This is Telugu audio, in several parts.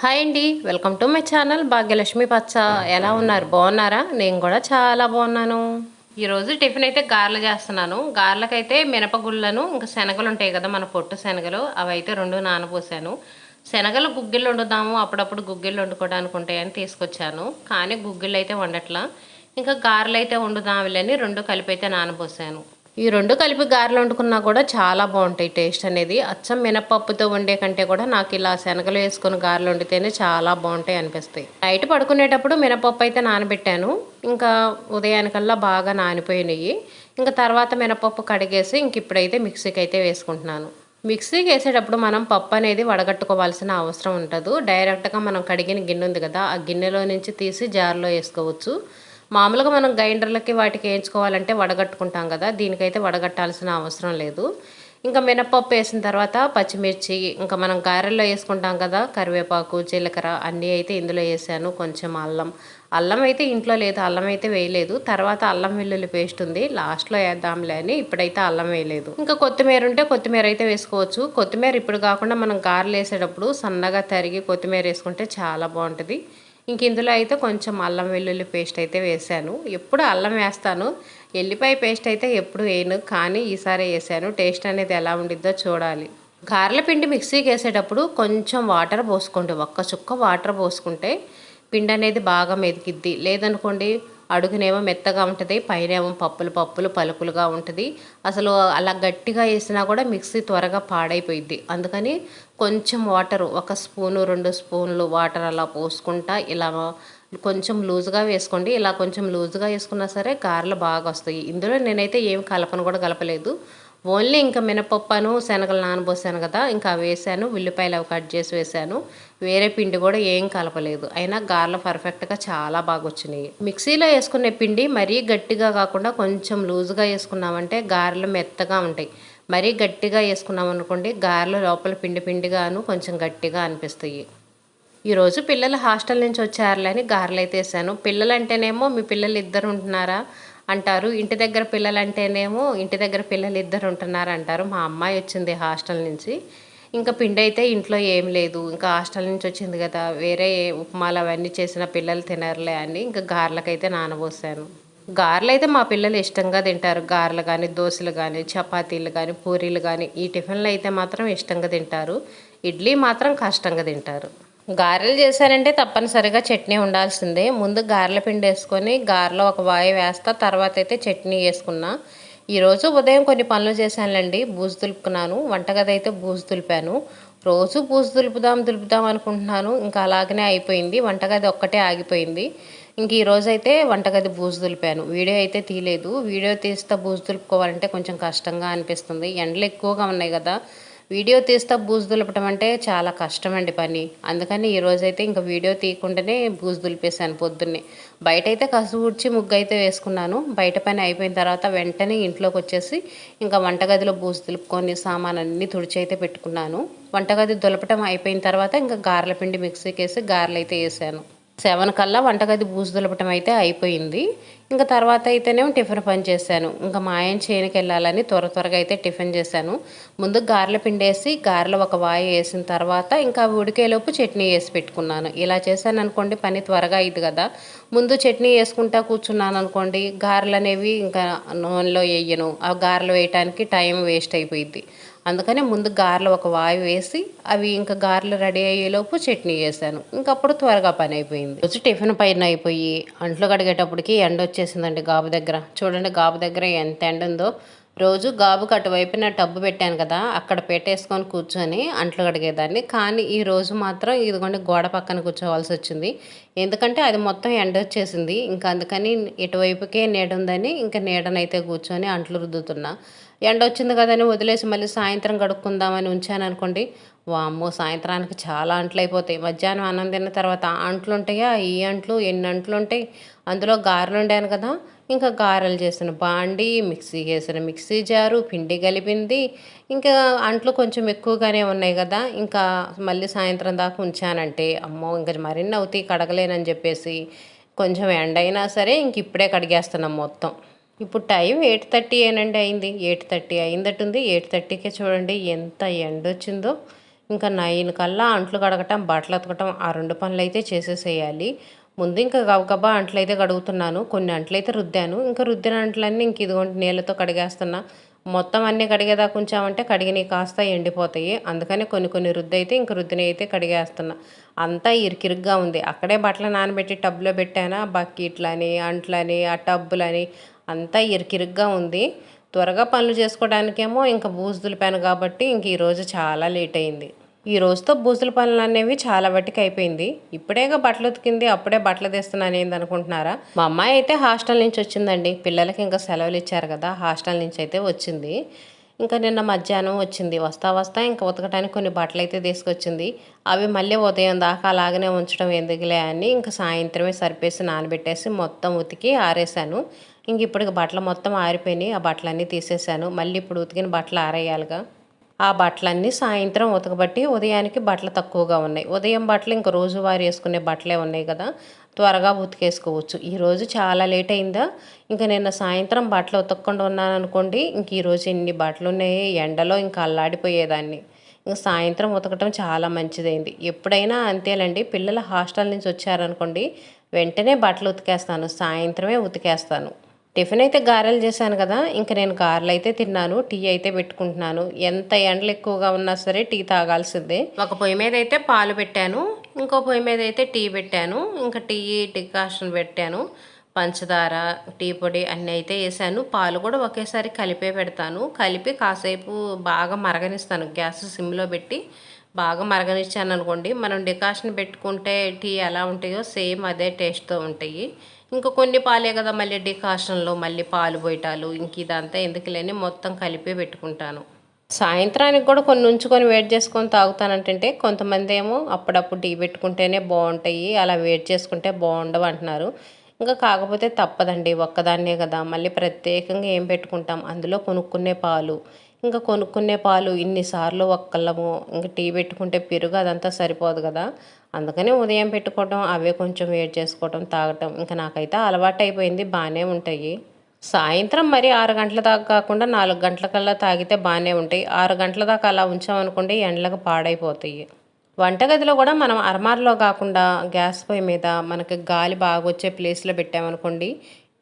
హాయ్ అండి welcome to my channel Bhagyalakshmi పచ్చ. ఎలా ఉన్నారు? బాగున్నారా? నేను కూడా చాలా బాగున్నాను. ఈరోజు టిఫిన్ అయితే గారెలు చేస్తున్నాను. గారెలకైతే మినపగుళ్ళను ఇంకా శనగలు ఉంటాయి కదా మన పొట్టు శనగలు అవి అయితే రెండు నానబోసాను. శనగలు గుగ్గిళ్ళు వండుదాము అప్పుడప్పుడు గుగ్గిళ్ళు వండుకోవడానికి ఉంటాయని తీసుకొచ్చాను. కానీ గుగ్గిళ్ళు అయితే వండట్లా. ఇంకా గారెలు అయితే వండుదాములని రెండు కలిపి అయితే నానబోసాను. ఈ రెండు కలిపి గారెలు వండుకున్నా కూడా చాలా బాగుంటాయి టేస్ట్ అనేది. అచ్చం మినపప్పుతో వండే కంటే కూడా నాకు ఇలా శనగలు వేసుకుని గారెలు వండితేనే చాలా బాగుంటాయి అనిపిస్తాయి. నైట్ పడుకునేటప్పుడు మినపప్పు అయితే నానబెట్టాను. ఇంకా ఉదయానికల్లా బాగా నానిపోయినాయి. ఇంకా తర్వాత మినపప్పు కడిగేసి ఇంక ఇప్పుడైతే మిక్సీకి అయితే వేసుకుంటున్నాను. మిక్సీకి వేసేటప్పుడు మనం పప్పు అనేది వడగట్టుకోవాల్సిన అవసరం ఉండదు. డైరెక్ట్గా మనం కడిగిన గిన్నె ఉంది కదా ఆ గిన్నెలో నుంచి తీసి జార్లో వేసుకోవచ్చు. మామూలుగా మనం గ్రైండర్లకి వాటికి వేయించుకోవాలంటే వడగట్టుకుంటాం కదా దీనికైతే వడగట్టాల్సిన అవసరం లేదు. ఇంకా మినపప్పు వేసిన తర్వాత పచ్చిమిర్చి ఇంకా మనం గారెల్లో వేసుకుంటాం కదా కరివేపాకు జీలకర్ర అన్నీ అయితే ఇందులో వేసాను కొంచెం అల్లం. అల్లం అయితే ఇంట్లో లేదు అల్లం అయితే వేయలేదు. తర్వాత అల్లం వెల్లుల్లి పేస్ట్ ఉంది లాస్ట్లో వేద్దాంలే అని ఇప్పుడైతే అల్లం వేయలేదు. ఇంకా కొత్తిమీర ఉంటే కొత్తిమీర అయితే వేసుకోవచ్చు. కొత్తిమీర ఇప్పుడు కాకుండా మనం గారెలు వేసేటప్పుడు సన్నగా తరిగి కొత్తిమీర వేసుకుంటే చాలా బాగుంటుంది. ఇంక ఇందులో అయితే కొంచెం అల్లం వెల్లుల్లి పేస్ట్ అయితే వేసాను. ఎప్పుడు అల్లం వేస్తాను. ఎల్లిపాయ పేస్ట్ అయితే ఎప్పుడు వేయను. కానీ ఈసారి వేసాను. టేస్ట్ అనేది ఎలా ఉండిద్దో చూడాలి. గారెల పిండి మిక్సీకి వేసేటప్పుడు కొంచెం వాటర్ పోసుకోండి. ఒక్క చుక్క వాటర్ పోసుకుంటే పిండి అనేది బాగా మెదిగిద్ది. లేదనుకోండి అడుగునేమో మెత్తగా ఉంటుంది పైనేమో పప్పులు పప్పులు పలుకులుగా ఉంటుంది. అసలు అలా గట్టిగా వేసినా కూడా మిక్సీ త్వరగా పాడైపోయిద్ది. అందుకని కొంచెం వాటర్ ఒక స్పూను రెండు స్పూన్లు వాటర్ అలా పోసుకుంటా ఇలా కొంచెం లూజ్గా వేసుకోండి. ఇలా కొంచెం లూజ్గా వేసుకున్నా సరే గారెలు బాగా వస్తాయి. ఇందులో నేనైతే ఏం కలపను కూడా కలపలేదు. ఓన్లీ ఇంకా మినపప్పును శనగలు నానబోసాను కదా ఇంకా వేసాను. ఉల్లిపాయలు అవి కట్ చేసి వేసాను. వేరే పిండి కూడా ఏం కలపలేదు. అయినా గారెలు పర్ఫెక్ట్గా చాలా బాగా వచ్చినాయి. మిక్సీలో వేసుకునే పిండి మరీ గట్టిగా కాకుండా కొంచెం లూజుగా వేసుకున్నామంటే గారెలు మెత్తగా ఉంటాయి. మరీ గట్టిగా వేసుకున్నాం అనుకోండి గారెలు లోపల పిండి పిండిగాను కొంచెం గట్టిగా అనిపిస్తాయి. ఈరోజు పిల్లలు హాస్టల్ నుంచి వచ్చారులే అని గారెలు అయితే వేసాను. పిల్లలు అంటేనేమో మీ పిల్లలు ఇద్దరు ఉంటున్నారా? అంటారు. ఇంటి దగ్గర పిల్లలు అంటేనేమో ఇంటి దగ్గర పిల్లలు ఇద్దరు ఉంటున్నారు అంటారు మా అమ్మాయి వచ్చింది హాస్టల్ నుంచి. ఇంకా పిండి అయితే ఇంట్లో ఏం లేదు. ఇంకా హాస్టల్ నుంచి వచ్చింది కదా. వేరే ఉప్మాలు అవన్నీ చేసిన పిల్లలు తినరులే అని ఇంకా గారెలకైతే నానబోసాను. గారెలు అయితే మా పిల్లలు ఇష్టంగా తింటారు. గారెలు కానీ దోశలు కానీ చపాతీలు కానీ పూరీలు కానీ ఈ టిఫిన్లు అయితే మాత్రం ఇష్టంగా తింటారు. ఇడ్లీ మాత్రం కష్టంగా తింటారు. గారెలు చేశానంటే తప్పనిసరిగా చట్నీ ఉండాల్సిందే. ముందు గారెల పిండి వేసుకొని గారెలో ఒక వాయి వేస్తా తర్వాత అయితే చట్నీ వేసుకున్నా. ఈరోజు ఉదయం కొన్ని పనులు చేశానులేండి. బూజు దులుపుకున్నాను వంటగది అయితే బూజు దులిపాను. రోజు బూజు దులుపుదాం దులుపుదాం అనుకుంటున్నాను. ఇంకా అలాగనే అయిపోయింది. వంటగది ఒక్కటే ఆగిపోయింది. ఇంక ఈరోజు అయితే వంటగది బూజు దులిపాను. వీడియో అయితే తీయలేదు. వీడియో తీస్తే బూజు దులుపుకోవాలంటే కొంచెం కష్టంగా అనిపిస్తుంది. ఎండలు ఎక్కువగా ఉన్నాయి కదా. వీడియో తీస్తా బూజు దులపడం అంటే చాలా కష్టమండి పని. అందుకని ఈరోజైతే ఇంకా వీడియో తీయకుండానే బూజు దులిపేశాను పొద్దున్నే. బయట అయితే కసు ఊడ్చి ముగ్గు అయితే వేసుకున్నాను. బయట పని అయిపోయిన తర్వాత వెంటనే ఇంట్లోకి వచ్చేసి ఇంకా వంటగదిలో బూజు దులుపుకొని సామాన్ అన్నీ తుడిచి అయితే పెట్టుకున్నాను. వంటగది దులపటం అయిపోయిన తర్వాత ఇంకా గారెల పిండి మిక్సీకి వేసి గారెలు అయితే వేసాను సెవెన్ కల్లా వంటగది బూజు దులపటం అయితే అయిపోయింది. ఇంకా తర్వాత అయితేనేమో టిఫిన్ పని చేశాను. ఇంకా మా ఆయన చేయనికి వెళ్ళాలని త్వర త్వరగా అయితే టిఫిన్ చేశాను. ముందు గారెల పిండేసి గారెలు ఒక వాయి వేసిన తర్వాత ఇంకా ఉడికేలోపు చట్నీ వేసి పెట్టుకున్నాను. ఇలా చేశాను అనుకోండి పని త్వరగా అయింది కదా. ముందు చట్నీ వేసుకుంటా కూర్చున్నాను అనుకోండి గారెలు అనేవి ఇంకా నూనెలో వేయను. ఆ గారెలు వేయటానికి టైం వేస్ట్ అయిపోయింది అందుకని ముందు గారెలు ఒక వాయి వేసి అవి ఇంకా గారెలు రెడీ అయ్యేలోపు చట్నీ వేసాను ఇంకప్పుడు త్వరగా పని అయిపోయింది. రోజు టిఫిన్ పైన అయిపోయి అంట్లు కడిగేటప్పటికి ఎండ వచ్చేసిందండి గాబు దగ్గర. చూడండి గాబు దగ్గర ఎంత ఎండ ఉందో. రోజు గాబుకు అటువైపున టబ్బు పెట్టాను కదా అక్కడ పెట్టేసుకొని కూర్చొని అంట్లు కడిగేదాన్ని. కానీ ఈ రోజు మాత్రం ఇదిగోండి గోడ పక్కన కూర్చోవాల్సి వచ్చింది. ఎందుకంటే అది మొత్తం ఎండ వచ్చేసింది. ఇంకా అందుకని ఇటువైపుకే నీడ ఉందని ఇంకా నీడనైతే కూర్చొని అంట్లు రుద్దుతున్నా. ఎండ వచ్చింది కదని వదిలేసి మళ్ళీ సాయంత్రం కడుక్కుందామని ఉంచాను అనుకోండి వామ్మో సాయంత్రానికి చాలా అంట్లు అయిపోతాయి. మధ్యాహ్నం అన్నం తిన్న తర్వాత అంట్లు ఉంటాయా ఈ అంట్లు ఎన్ని అంట్లు ఉంటాయి అందులో గారెలు ఉండాను కదా? ఇంకా గారెలు చేసిన బాండి మిక్సీ చేసిన మిక్సీ జారు పిండి కలిపింది. ఇంకా అంట్లు కొంచెం ఎక్కువగానే ఉన్నాయి కదా? ఇంకా మళ్ళీ సాయంత్రం దాకా ఉంచానంటే అమ్మో ఇంకా మరిన్ని అవుతాయి కడగలేనని చెప్పేసి కొంచెం ఎండ అయినా సరే ఇంక ఇప్పుడే కడిగేస్తున్నాం మొత్తం. ఇప్పుడు టైం ఎయిట్ థర్టీ ఏనండి అయింది. ఎయిట్ థర్టీ అయిందట్టుంది ఎయిట్ థర్టీకే చూడండి ఎంత ఎండ వచ్చిందో. ఇంకా నైన్ కల్లా అంట్లు కడగటం బట్టలు ఉతకటం ఆ రెండు పనులు అయితే చేసేసేయాలి. ముందు ఇంకా గబగబా అంట్లు అయితే కడుగుతున్నాను. కొన్ని అంట్లు అయితే రుద్దాను. ఇంకా రుద్దిన అంట్లన్నీ ఇంక ఇదిగోండి నీళ్ళతో కడిగేస్తున్నా. మొత్తం అన్నీ కడిగేదాకా ఉంచామంటే కడిగినవి కాస్త ఎండిపోతాయి. అందుకని కొన్ని కొన్ని రుద్ది అయితే ఇంక రుద్దినవి అయితే కడిగేస్తున్నా. అంతా ఇరికిరుగ్గా ఉంది. అక్కడే బట్టలు నానబెట్టి టబ్లో పెట్టానా? బకెట్లని అంట్లని ఆ టబ్బులని అంతా ఇరికిరుగ్గా ఉంది. త్వరగా పనులు చేసుకోవడానికేమో ఇంకా బూజు దులిపాను కాబట్టి ఇంక ఈరోజు చాలా లేట్ అయింది. ఈ రోజుతో బూజుల పనులు అనేవి చాలా వట్టికి అయిపోయింది. ఇప్పుడేగా బట్టలు ఉతికింది అప్పుడే బట్టలు తీస్తున్నాను ఏంది అనుకుంటున్నారా? మా అమ్మాయి అయితే హాస్టల్ నుంచి వచ్చిందండి. పిల్లలకి ఇంకా సెలవులు ఇచ్చారు కదా హాస్టల్ నుంచి అయితే వచ్చింది. ఇంకా నిన్న మధ్యాహ్నం వచ్చింది. వస్తా వస్తా ఇంకా ఉతకడానికి కొన్ని బట్టలు అయితే తీసుకొచ్చింది. అవి మళ్ళీ ఉదయం దాకా అలాగనే ఉంచడం ఎందుకులే అని ఇంకా సాయంత్రమే సరిపేసి నానబెట్టేసి మొత్తం ఉతికి ఆరేసాను ఇంక ఇప్పుడు బట్టలు మొత్తం ఆరిపోయినాయి. ఆ బట్టలన్నీ తీసేసాను మళ్ళీ ఇప్పుడు ఉతికిన బట్టలు ఆరేయాలిగా. ఆ బట్టలన్నీ సాయంత్రం ఉతకబట్టి ఉదయానికి బట్టలు తక్కువగా ఉన్నాయి. ఉదయం బట్టలు ఇంక రోజువారీ వేసుకునే బట్టలే ఉన్నాయి కదా. త్వరగా ఉతికేసుకోవచ్చు. ఈరోజు చాలా లేట్ అయిందా? ఇంకా నిన్న సాయంత్రం బట్టలు ఉతకకుండా ఉన్నాను అనుకోండి ఇంక ఈరోజు ఎన్ని బట్టలు ఉన్నాయి? ఎండలో ఇంకా అల్లాడిపోయేదాన్ని. ఇంకా సాయంత్రం ఉతకటం చాలా మంచిదైంది. ఎప్పుడైనా అంతేలండి పిల్లలు హాస్టల్ నుంచి వచ్చారనుకోండి వెంటనే బట్టలు ఉతికేస్తాను. సాయంత్రమే ఉతికేస్తాను. టిఫిన్ అయితే గారెలు చేశాను కదా ఇంకా నేను గారెలు అయితే తిన్నాను టీ అయితే పెట్టుకుంటున్నాను. ఎంత ఎండలు ఎక్కువగా ఉన్నా సరే టీ తాగాల్సిందే. ఒక పొయ్యి మీద అయితే పాలు పెట్టాను ఇంకో పొయ్యి మీద అయితే టీ పెట్టాను ఇంకా టీ డికాషన్ పెట్టాను పంచదార టీ పొడి అన్నీ అయితే వేసాను. పాలు కూడా ఒకేసారి కలిపే పెడతాను. కలిపి కాసేపు బాగా మరగనిస్తాను గ్యాస్ సిమ్లో పెట్టి బాగా మరగనిచ్చాను అనుకోండి మనం డికాషన్ పెట్టుకుంటే టీ ఎలా ఉంటాయో సేమ్ అదే టేస్ట్తో ఉంటాయి. ఇంకా కొన్ని పాలే కదా మళ్ళీ డికాషన్లో మళ్ళీ పాలు పోయటాలు ఇంక ఇదంతా ఎందుకు లేని మొత్తం కలిపే పెట్టుకుంటాను. సాయంత్రానికి కూడా కొన్ని ఉంచుకొని వెయిట్ చేసుకొని తాగుతానంటే కొంతమంది ఏమో అప్పుడప్పుడు టీ పెట్టుకుంటేనే బాగుంటాయి అలా వెయిట్ చేసుకుంటే బాగుండవు అంటున్నారు. ఇంకా కాకపోతే తప్పదండి ఒక్కదాన్నే కదా మళ్ళీ ప్రత్యేకంగా ఏం పెట్టుకుంటాం అందులో కొనుక్కునే పాలు. ఇంకా కొనుక్కునే పాలు ఇన్నిసార్లు ఒక్కళ్ళము ఇంకా టీ పెట్టుకుంటే పెరుగు అదంతా సరిపోదు కదా. అందుకని ఉదయం పెట్టుకోవటం అవే కొంచెం వేడి చేసుకోవటం తాగటం ఇంకా నాకైతే అలవాటు అయిపోయింది బాగానే ఉంటాయి. సాయంత్రం మరి ఆరు గంటల దాకా కాకుండా నాలుగు గంటలకల్లా తాగితే బాగానే ఉంటాయి. ఆరు గంటల దాకా అలా ఉంచామనుకోండి ఎండలకు పాడైపోతాయి. వంటగదిలో కూడా మనం అరమార్లో కాకుండా గ్యాస్ పొయ్యి మీద మనకి గాలి బాగా వచ్చే ప్లేస్లో పెట్టామనుకోండి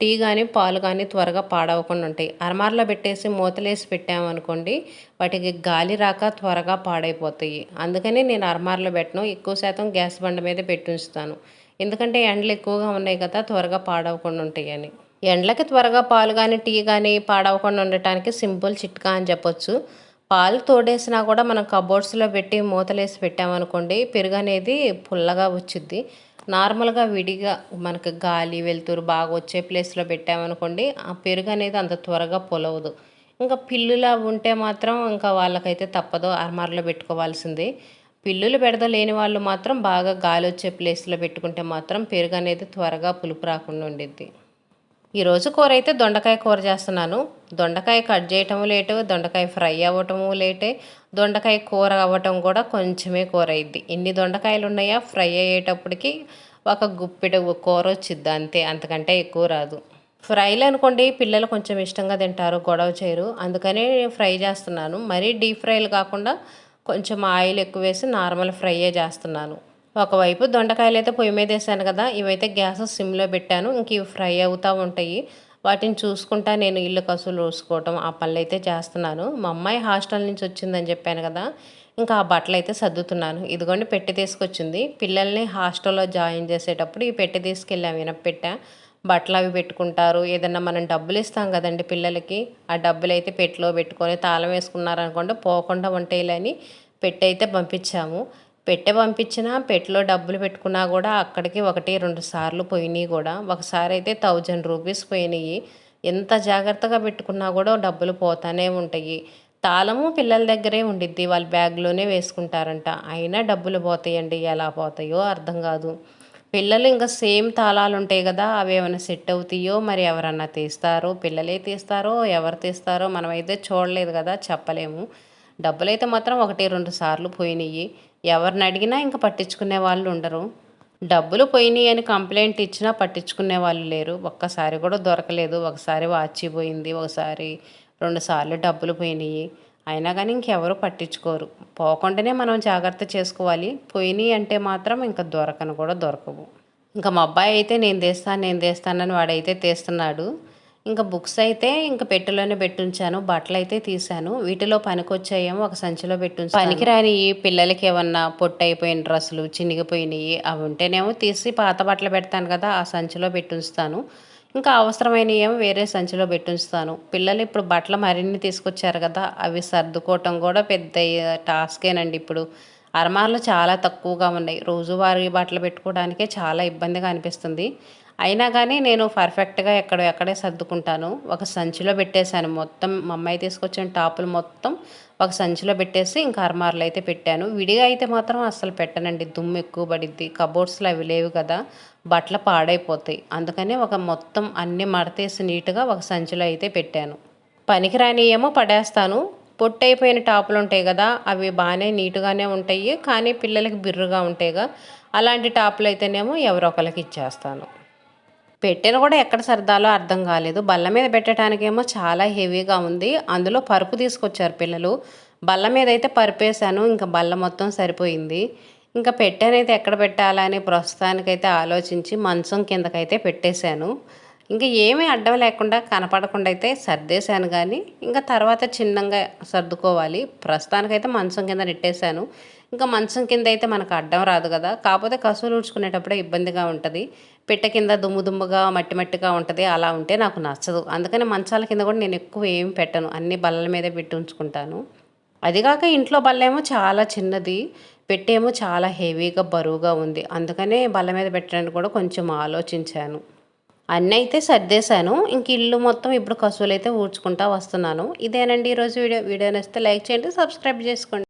టీ కానీ పాలు కానీ త్వరగా పాడవకుండా ఉంటాయి. అరమార్లో పెట్టేసి మూతలేసి పెట్టామనుకోండి వాటికి గాలి రాక త్వరగా పాడైపోతాయి. అందుకని నేను అరమార్లో పెట్టను. ఎక్కువ శాతం గ్యాస్ బండ మీద పెట్టి ఉంచుతాను. ఎందుకంటే ఎండలు ఎక్కువగా ఉన్నాయి కదా త్వరగా పాడవకుండా ఉంటాయని ఎండలకి త్వరగా పాలు కానీ టీ కానీ పాడవకుండా ఉండటానికి సింపుల్ చిట్కా అని చెప్పొచ్చు. పాలు తోడేసినా కూడా మనం కబోర్డ్స్లో పెట్టి మూతలేసి పెట్టామనుకోండి పెరుగు అనేది పుల్లగా వచ్చిద్ది. నార్మల్గా విడిగా మనకు గాలి వెలుతురు బాగా వచ్చే ప్లేస్లో పెట్టామనుకోండి ఆ పెరుగు అనేది అంత త్వరగా పొలవదు. ఇంకా పిల్లులా ఉంటే మాత్రం ఇంకా వాళ్ళకైతే తప్పదు అర్మార్లో పెట్టుకోవాల్సిందే. పిల్లులు బెడద లేని వాళ్ళు మాత్రం బాగా గాలి వచ్చే ప్లేస్లో పెట్టుకుంటే మాత్రం పెరుగు అనేది త్వరగా పులుపు రాకుండా ఉండిద్ది. ఈరోజు కూర అయితే దొండకాయ కూర చేస్తున్నాను. దొండకాయ కట్ చేయటం లేటు దొండకాయ ఫ్రై అవ్వటము లేటే దొండకాయ కూర అవ్వటం కూడా కొంచెమే కూర అయింది ఇన్ని దొండకాయలు ఉన్నాయా? ఫ్రై అయ్యేటప్పటికి ఒక గుప్పిడ కూర వచ్చిద్ది అంతే అంతకంటే ఎక్కువ రాదు. ఫ్రైలు అనుకోండి పిల్లలు కొంచెం ఇష్టంగా తింటారు గొడవ చేయరు. అందుకని ఫ్రై చేస్తున్నాను. మరీ డీప్ ఫ్రైలు కాకుండా కొంచెం ఆయిల్ ఎక్కువ వేసి నార్మల్ ఫ్రైయే చేస్తున్నాను. ఒకవైపు దొండకాయలు అయితే పొయ్యి మీద వేసాను కదా ఇవైతే గ్యాస్ సిమ్లో పెట్టాను. ఇంక ఇవి ఫ్రై అవుతూ ఉంటాయి. వాటిని చూసుకుంటా నేను ఇల్లు కసులు ఊసుకోవటం ఆ పనులు అయితే చేస్తున్నాను. మా అమ్మాయి హాస్టల్ నుంచి వచ్చిందని చెప్పాను కదా ఇంకా ఆ బట్టలు అయితే సర్దుతున్నాను. ఇదిగోండి పెట్టి తీసుకొచ్చింది. పిల్లల్ని హాస్టల్లో జాయిన్ చేసేటప్పుడు ఈ పెట్టి తీసుకెళ్ళాము వినపెట్టా. బట్టలు అవి పెట్టుకుంటారు. ఏదన్నా మనం డబ్బులు ఇస్తాం కదండి పిల్లలకి ఆ డబ్బులు అయితే పెట్టిలో పెట్టుకొని తాళం వేసుకున్నారనుకోండి పోకుండా ఉంటాయిలని పెట్టి అయితే పంపించాము. పెట్టె పంపించినా పెట్టెలో డబ్బులు పెట్టుకున్నా కూడా అక్కడికి ఒకటి రెండు సార్లు పోయినాయి కూడా. ఒకసారి అయితే థౌజండ్ రూపీస్ పోయినాయి. ఎంత జాగ్రత్తగా పెట్టుకున్నా కూడా డబ్బులు పోతానే ఉంటాయి. తాళము పిల్లల దగ్గరే ఉండిద్ది. వాళ్ళ బ్యాగ్లోనే వేసుకుంటారంట. అయినా డబ్బులు పోతాయండి. ఎలా పోతాయో అర్థం కాదు. పిల్లలు ఇంకా సేమ్ తాళాలు ఉంటాయి కదా అవి ఏమైనా సెట్ అవుతాయో మరి ఎవరన్నా తీస్తారో పిల్లలే తీస్తారో ఎవరు తీస్తారో మనమైతే చూడలేదు కదా చెప్పలేము. డబ్బులైతే మాత్రం ఒకటి రెండు సార్లు పోయినాయి ఎవరిని అడిగినా ఇంకా పట్టించుకునే వాళ్ళు ఉండరు. డబ్బులు పోయినాయి అని కంప్లైంట్ ఇచ్చినా పట్టించుకునే వాళ్ళు లేరు. ఒక్కసారి కూడా దొరకలేదు. ఒకసారి వాచి పోయింది ఒకసారి రెండు సార్లు డబ్బులు పోయినాయి అయినా కానీ ఇంకెవరు పట్టించుకోరు. పోకుండానే మనం జాగ్రత్త చేసుకోవాలి. పోయినాయి అంటే మాత్రం ఇంకా దొరకను కూడా దొరకవు. ఇంకా మా అబ్బాయి అయితే నేను తీస్తాను నేను తీస్తానని వాడైతే తీస్తున్నాడు. ఇంకా బుక్స్ అయితే ఇంకా పెట్టెలోనే పెట్టుంచాను బట్టలు అయితే తీసాను వీటిలో పనికొచ్చాయేమో ఒక సంచిలో పెట్టుంచాను. పనికిరాని పిల్లలకి ఏమన్నా పొట్టు అయిపోయిన డ్రెస్సులు చినిగిపోయినాయి అవి ఉంటేనేమో తీసి పాత బట్టలు పెడతాను కదా ఆ సంచిలో పెట్టుంచుతాను. ఇంకా అవసరమైనవి ఏమో వేరే సంచిలో పెట్టుంచుతాను. పిల్లలు ఇప్పుడు బట్టలు మరిన్ని తీసుకొచ్చారు కదా అవి సర్దుకోవటం కూడా పెద్ద టాస్కేనండి ఇప్పుడు. అరమార్లు చాలా తక్కువగా ఉన్నాయి. రోజువారీ బట్టలు పెట్టుకోవడానికే చాలా ఇబ్బందిగా అనిపిస్తుంది. అయినా కానీ నేను పర్ఫెక్ట్గా ఎక్కడ ఎక్కడే సర్దుకుంటాను. ఒక సంచిలో పెట్టేశాను. మొత్తం మా అమ్మాయి తీసుకొచ్చిన టాపులు మొత్తం ఒక సంచిలో పెట్టేసి ఇంకా అరమార్లు అయితే పెట్టాను. విడిగా అయితే మాత్రం అస్సలు పెట్టనండి. దుమ్ము ఎక్కువ పడిద్ది. కబోర్డ్స్లో అవి లేవు కదా బట్టలు పాడైపోతాయి. అందుకనే ఒక మొత్తం అన్ని మడతేసి నీట్గా ఒక సంచిలో అయితే పెట్టాను. పనికిరాని ఏమో పడేస్తాను. పొట్టైపోయిన టాపులు ఉంటాయి కదా అవి బాగానే నీట్గానే ఉంటాయి. కానీ పిల్లలకి బిర్రుగా ఉంటాయిగా. అలాంటి టాపులు అయితేనేమో ఎవరో ఒకరికి ఇచ్చేస్తాను. పెట్టెను కూడా ఎక్కడ సర్దాలో అర్థం కాలేదు. బల్ల మీద పెట్టడానికేమో చాలా హెవీగా ఉంది. అందులో పరుపు తీసుకొచ్చారు పిల్లలు. బల్ల మీద అయితే పరుపేశాను. ఇంకా బల్ల మొత్తం సరిపోయింది. ఇంకా పెట్టెనైతే ఎక్కడ పెట్టాలని ప్రస్తుతానికైతే ఆలోచించి మంచం కిందకైతే పెట్టేశాను. ఇంకా ఏమీ అడ్డం లేకుండా కనపడకుండా అయితే సర్దేశాను కానీ ఇంకా తర్వాత చిన్నగా సర్దుకోవాలి. ప్రస్తుతానికైతే మంచం కింద నెట్టేశాను. ఇంకా మంచం కింద అయితే మనకు అడ్డం రాదు కదా. కాకపోతే కసులు ఊడ్చుకునేటప్పుడే ఇబ్బందిగా ఉంటుంది. పిట్ట కింద దుమ్ము దుమ్ముగా మట్టి మట్టిగా ఉంటుంది. అలా ఉంటే నాకు నచ్చదు. అందుకని మంచాల కింద కూడా నేను ఎక్కువ ఏం పెట్టను. అన్ని బల్లల మీదే పెట్టి ఉంచుకుంటాను. అదిగాక ఇంట్లో బల్లేమో చాలా చిన్నది. పెట్టేమో చాలా హెవీగా బరువుగా ఉంది. అందుకనే బల్ల మీద పెట్టడానికి కూడా కొంచెం ఆలోచించాను. అన్నీ అయితే సర్దేశాను. ఇంక ఇల్లు మొత్తం ఇప్పుడు కసువులు అయితే ఊడ్చుకుంటా వస్తున్నాను. ఇదేనండి ఈరోజు వీడియో. వీడియో నచ్చితే లైక్ చేయండి సబ్స్క్రైబ్ చేసుకోండి.